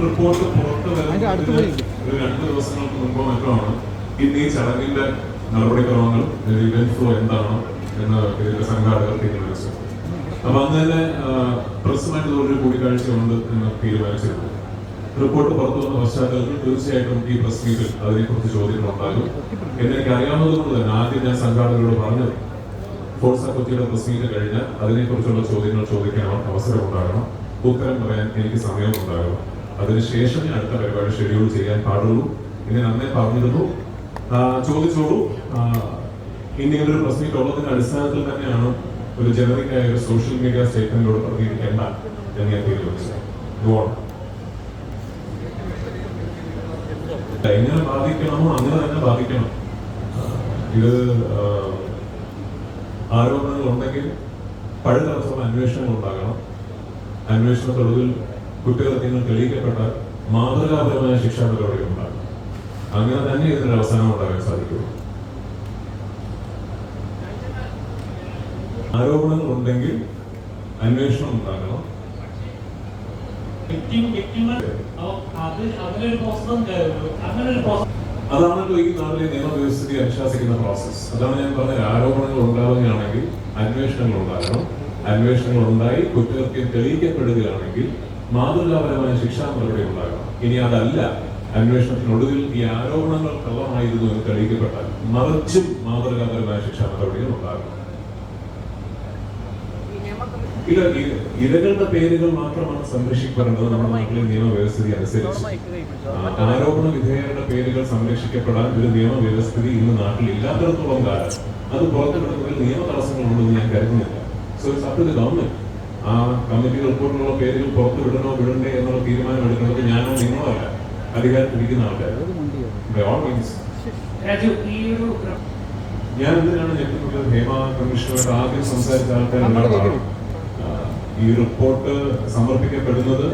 Report പുറത്തു രണ്ട് ദിവസങ്ങൾക്ക് മുമ്പോ മറ്റോ ആണ്. ഇന്ന് ഈ ചടങ്ങിന്റെ നടപടിക്രമങ്ങൾ ഇവന്റ് ഫ്ലോ എന്താണ് എന്ന് ഇതിന്റെ സംഘാടകർ തീരുമാനിച്ചത് അപ്പൊ അന്ന് തന്നെ പ്രസുമായിട്ട് ഒരു കൂടിക്കാഴ്ച ഉണ്ട് എന്ന് തീരുമാനിച്ചിരുന്നു. റിപ്പോർട്ട് പുറത്തു വന്ന പശ്ചാത്തലത്തിൽ തീർച്ചയായിട്ടും ഈ പ്രസ് മീറ്റിൽ അതിനെക്കുറിച്ച് ചോദ്യങ്ങൾ ഉണ്ടാകും എന്നെനിക്ക് അറിയാവുന്നതുകൊണ്ട് തന്നെ ആദ്യം ഞാൻ സംഘാടകരോട് പറഞ്ഞത് ഫോഴ്സ് കൊച്ചിയുടെ പ്രസ് മീറ്റ് കഴിഞ്ഞാൽ അതിനെക്കുറിച്ചുള്ള ചോദ്യങ്ങൾ ചോദിക്കാൻ അവസരം ഉണ്ടാകണം. ഉത്തരം പറയാൻ എനിക്ക് സമയം ഉണ്ടാകണം. ഞാൻ അടുത്ത പരിപാടി ഷെഡ്യൂൾ ചെയ്യാൻ പാടുള്ളൂ. ഇനി അന്നേ പറഞ്ഞിരുന്നു. ചോദിച്ചോളൂ. ഇനി ഒരു പ്രസ് മീറ്റ് ഉള്ളതിന്റെ അടിസ്ഥാനത്തിൽ തന്നെയാണ് ഒരു ജനറിക് ആയ ഒരു സോഷ്യൽ മീഡിയ സ്റ്റേറ്റ്മെന്റിലൂടെ പ്രതികരിക്കേണ്ട എന്ന് ഞാൻ തീരുമാനിച്ചത്. എങ്ങനെ ബാധിക്കണമോ അങ്ങനെ തന്നെ ബാധിക്കണം. ഇത് ആരോപണങ്ങൾ ഉണ്ടെങ്കിൽ പഴുതടച്ചുള്ള അന്വേഷണങ്ങൾ ഉണ്ടാകണം അന്വേഷണത്തൊടുവിൽ കുറ്റകൃത്യങ്ങൾ തെളിയിക്കപ്പെട്ടാൽ മാതൃകാപരമായ ശിക്ഷാ നടപടി ഉണ്ടാകും അങ്ങനെ തന്നെ ഇതിനൊരു അവസാനം ഉണ്ടാകാൻ സാധിക്കുള്ളൂ ആരോപണങ്ങൾ ഉണ്ടെങ്കിൽ അന്വേഷണം ഉണ്ടാകണം. അങ്ങനെ ഒരു പ്രോസസ് അതാണല്ലോ ഈ നാട്ടിലെ നിയമവ്യവസ്ഥയെ അനുശാസിക്കുന്ന പ്രോസസ്സ് അതാണ് ഞാൻ പറഞ്ഞ ആരോപണങ്ങൾ ഉണ്ടാവുകയാണെങ്കിൽ അന്വേഷണങ്ങൾ ഉണ്ടാകണം. അന്വേഷണങ്ങൾ ഉണ്ടായി കുറ്റകൃത്യം തെളിയിക്കപ്പെടുകയാണെങ്കിൽ മാതൃകാപരമായ ശിക്ഷാ നടപടി ഉണ്ടാകണം. ഇനി അതല്ല. അന്വേഷണത്തിനൊടുവിൽ ഈ ആരോപണങ്ങൾ കള്ളമായിരുന്നു എന്ന് തെളിയിക്കപ്പെട്ടാൽ മറിച്ചും മാതൃകാപരമായ ശിക്ഷാ നടപടികൾ ഉണ്ടാകണം. ഇരകളുടെ പേരുകൾ മാത്രമാണ് സംരക്ഷിക്കപ്പെടേണ്ടത് നമ്മുടെ നാട്ടിലെ നിയമവ്യവസ്ഥിതി അനുസരിച്ച്. ആരോപണ വിധേയരുടെ പേരുകൾ സംരക്ഷിക്കപ്പെടാൻ ഒരു നിയമവ്യവസ്ഥിതി ഇന്ന് നാട്ടിൽ ഇല്ലാത്തിടത്തോളം കാലം. അത് പുറത്തുവിടുന്നതിൽ നിയമ തടസ്സങ്ങളുണ്ടെന്ന് ഞാൻ കരുതുന്നില്ല. So it's up to the government ആ കമ്മിറ്റി റിപ്പോർട്ടിലുള്ള പേരുകൾ പുറത്തു വിടണോ വിടണ്ടേ എന്നുള്ള തീരുമാനം എടുക്കുന്നത് ഞാനോ നിങ്ങളോ അല്ല. അധികാരത്തിരിക്കുന്ന ആൾക്കാർ ഞാൻ എന്തിനാണ് ഞെട്ടുന്നത്? ഹേമ കമ്മീഷനുമായിട്ട് ആദ്യം സംസാരിച്ച ആൾക്കാർ നമ്മുടെ ഉണ്ടാവുക. കേൾക്കുന്നു. ആ, ഈ റിപ്പോർട്ട് സമർപ്പിക്കപ്പെടുന്നത്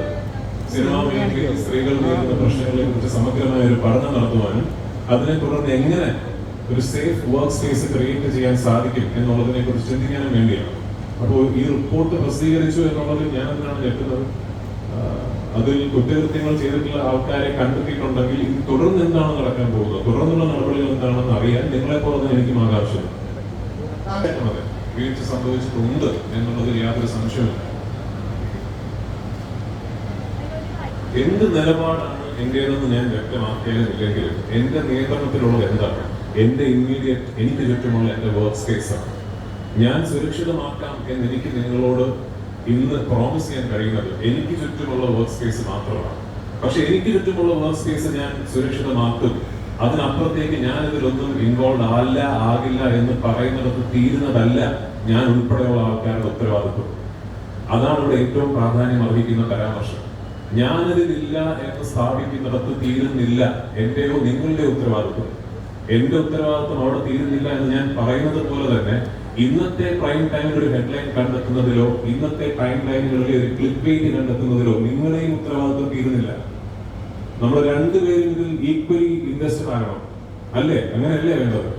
സിനിമാ മേഖലയിൽ സ്ത്രീകൾ നേരിടുന്ന പ്രശ്നങ്ങളെ കുറിച്ച് സമഗ്രമായ ഒരു പഠനം നടത്തുവാനും അതിനെ തുടർന്ന് എങ്ങനെ ഒരു സേഫ് വർക്ക് സ്പേസ് ക്രിയേറ്റ് ചെയ്യാൻ സാധിക്കും എന്നുള്ളതിനെ കുറിച്ച് ചിന്തിക്കാനും വേണ്ടിയാണ്. അപ്പോൾ ഈ റിപ്പോർട്ട് പ്രസിദ്ധീകരിച്ചു എന്നുള്ളത് ഞാൻ എന്തിനാണ് ഞെട്ടുന്നത് അതിൽ കുറ്റകൃത്യങ്ങൾ ചെയ്തിട്ടുള്ള ആൾക്കാരെ കണ്ടെത്തിയിട്ടുണ്ടെങ്കിൽ ഇത് തുടർന്ന് എന്താണ് നടക്കാൻ പോകുന്നത്? തുടർന്നുള്ള നടപടികൾ എന്താണെന്ന് അറിയാൻ നിങ്ങളെ പോലെ എനിക്കും ആകാംക്ഷ വീഴ്ച സംഭവിച്ചിട്ടുണ്ട് എന്നുള്ളതിൽ യാതൊരു സംശയമില്ല എന്ത് നിലപാടാണ് എന്റേതെന്ന് ഞാൻ വ്യക്തമാക്കിയതില്ലെങ്കിൽ എന്റെ നിയന്ത്രണത്തിലുള്ളത് എന്താണ്? എന്റെ ഇമ്മീഡിയറ്റ് എനിക്ക് ചുറ്റുമുള്ള എന്റെ വർക്ക് സ്പേസ് ആണ്. ഞാൻ സുരക്ഷിതമാക്കാം എന്ന് എനിക്ക് നിങ്ങളോട് ഇന്ന് പ്രോമിസ് ചെയ്യാൻ കഴിയുന്നത് എനിക്ക് ചുറ്റുമുള്ള വർക്ക് സ്പേസ് മാത്രമാണ്. പക്ഷെ എനിക്ക് ചുറ്റുമുള്ള വർക്ക് സ്പേസ് ഞാൻ സുരക്ഷിതമാക്കും. അതിനപ്പുറത്തേക്ക് ഞാൻ ഇതിലൊന്നും ഇൻവോൾവ് ആല്ല ആകില്ല എന്ന് പറയുന്നിടത്ത് തീരുന്നതല്ല ഞാൻ ഉൾപ്പെടെയുള്ള ആൾക്കാരുടെ ഉത്തരവാദിത്വം. അതാണ് ഇവിടെ ഏറ്റവും പ്രാധാന്യം അർഹിക്കുന്ന പരാമർശം. ഞാനതിലില്ല എന്ന് സ്ഥാപിക്കുന്നിടത്ത് തീരുന്നില്ല. എന്റെയോ നിങ്ങളുടെ ഉത്തരവാദിത്വം. എന്റെ ഉത്തരവാദിത്വം അവിടെ തീരുന്നില്ല എന്ന് ഞാൻ പറയുന്നത് പോലെ തന്നെ ഇന്നത്തെ പ്രൈം ടൈമിൽ ഒരു ഹെഡ്ലൈൻ കണ്ടെത്തുന്നതിലോ ഇന്നത്തെ പ്രൈം ലൈനുകളിലെ ഒരു ക്ലിക്ക് വെയിറ്റ് കണ്ടെത്തുന്നതിലോ നിങ്ങളുടെയും ഉത്തരവാദിത്വം തീരുന്നില്ല. നമ്മൾ രണ്ടുപേരും ഇതിൽ ഈക്വലി ഇൻവെസ്റ്റഡ് ആകണം. അല്ലേ? അങ്ങനെയല്ലേ വേണ്ടത്?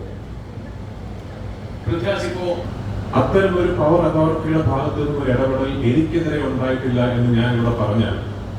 പൃഥ്വിരാജ് ഇപ്പോ അത്തരം ഒരു പവർ അതോറിറ്റിയുടെ ഭാഗത്തു നിന്നും ഒരു ഇടപെടൽ എനിക്കെതിരെ ഉണ്ടായിട്ടില്ല എന്ന് ഞാൻ ഇവിടെ പറഞ്ഞാൽ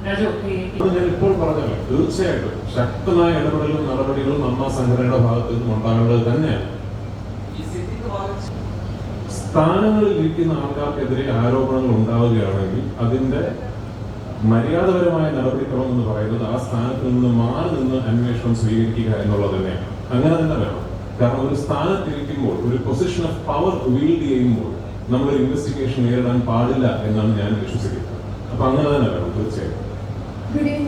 ഇപ്പോൾ പറഞ്ഞല്ലോ തീർച്ചയായിട്ടും ശക്തമായ ഇടപെടലും നടപടികളും അമ്മ സംഘടനയുടെ ഭാഗത്തു നിന്നും ഉണ്ടാകേണ്ടത് തന്നെയാണ്. സ്ഥാനങ്ങളിൽ ഇരിക്കുന്ന ആൾക്കാർക്കെതിരെ ആരോപണങ്ങൾ ഉണ്ടാവുകയാണെങ്കിൽ അതിന്റെ മര്യാദപരമായ നടപടിക്രമം എന്ന് പറയുന്നത് ആ സ്ഥാനത്ത് നിന്ന് മാറി നിന്ന് അന്വേഷണം സ്വീകരിക്കുക എന്നുള്ളത് തന്നെയാണ്. അങ്ങനെ തന്നെ വേണം. കാരണം ഒരു സ്ഥാനത്തിരിക്കുമ്പോൾ ഒരു പൊസിഷൻ ഓഫ് പവർ വീൽഡ് ചെയ്യുമ്പോൾ നമ്മൾ ഇൻവെസ്റ്റിഗേഷൻ നേരിടാൻ പാടില്ല എന്നാണ് ഞാൻ വിശ്വസിക്കുന്നത്. അപ്പൊ അങ്ങനെ തന്നെ വേണം തീർച്ചയായും 그림